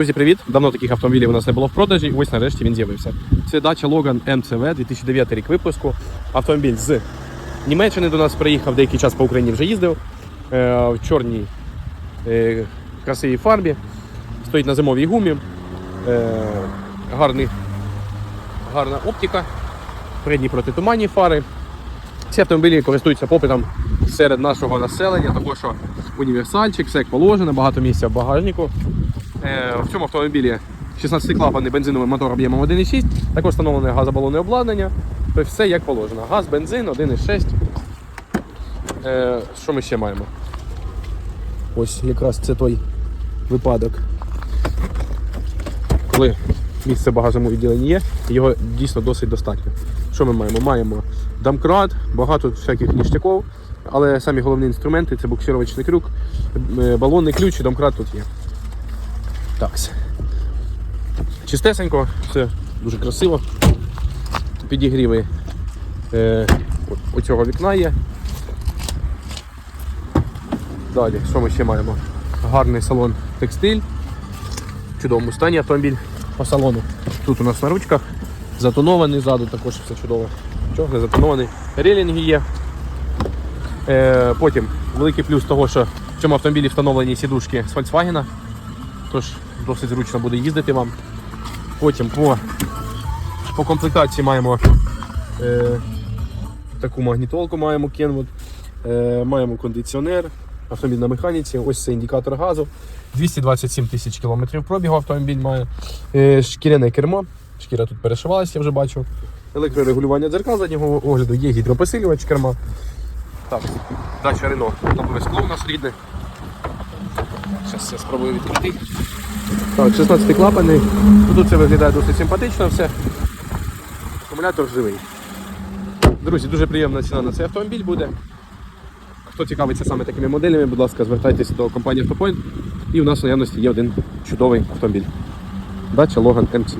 Друзі, привіт! Давно таких автомобілів у нас не було в продажі. Ось нарешті він з'явився. Це дача Logan MCV 2009 рік випуску. Автомобіль з Німеччини до нас приїхав, деякий час по Україні вже їздив. Е, в чорній е, красивій фарбі. Стоїть на зимовій гумі. Е, гарний, гарна оптика. Передні протитуманні фари. Ці автомобілі користуються попитом серед нашого населення, тому що універсальчик, все як положено, багато місця в багажнику. Е, В цьому автомобілі 16-клапаний бензиновий мотор об'ємом 1,6, також встановлене газобалонне обладнання. Тобто все як положено. Газ, бензин, 1,6. Е, Що ми ще маємо? Ось якраз це той випадок. Коли місце багажному відділенні є, його дійсно досить достатньо. Що ми маємо? Маємо домкрат, багато всяких ніштяків, але самі головні інструменти це буксировочний крюк, е, балонний ключ і домкрат тут є. Так. Чистесенько, все дуже красиво. Підігріви е, оцього вікна є. Далі, що ми ще маємо? Гарний салон текстиль. В чудовому стані автомобіль по салону. Тут у нас на ручках затонований ззаду, також все чудово. Чого не затонований. Релінги є. Е, потім великий плюс того, що в цьому автомобілі встановлені сідушки з Volkswagen. Тож досить зручно буде їздити вам. Потім по, по комплектації маємо е, таку магнітолку, маємо Kenwood, е, маємо кондиціонер, автомобіль на механіці, ось це індикатор газу. 227 тисяч кілометрів пробігу автомобіль має. Е, шкіряне кермо. Шкіра тут перешивалася, я вже бачу. Електрорегулювання дзеркал заднього огляду, є гідропосилювач керма. Так, дача Рено. Лобове скло у нас рідне. Зараз я спробую відкрити. Так, 16 клапаний. Тут це виглядає досить симпатично все. Акумулятор живий. Друзі, дуже приємна ціна на цей автомобіль буде. Хто цікавиться саме такими моделями, будь ласка, звертайтеся до компанії Автопоінт. І у нас в наявності є один чудовий автомобіль. Дача Logan MCV.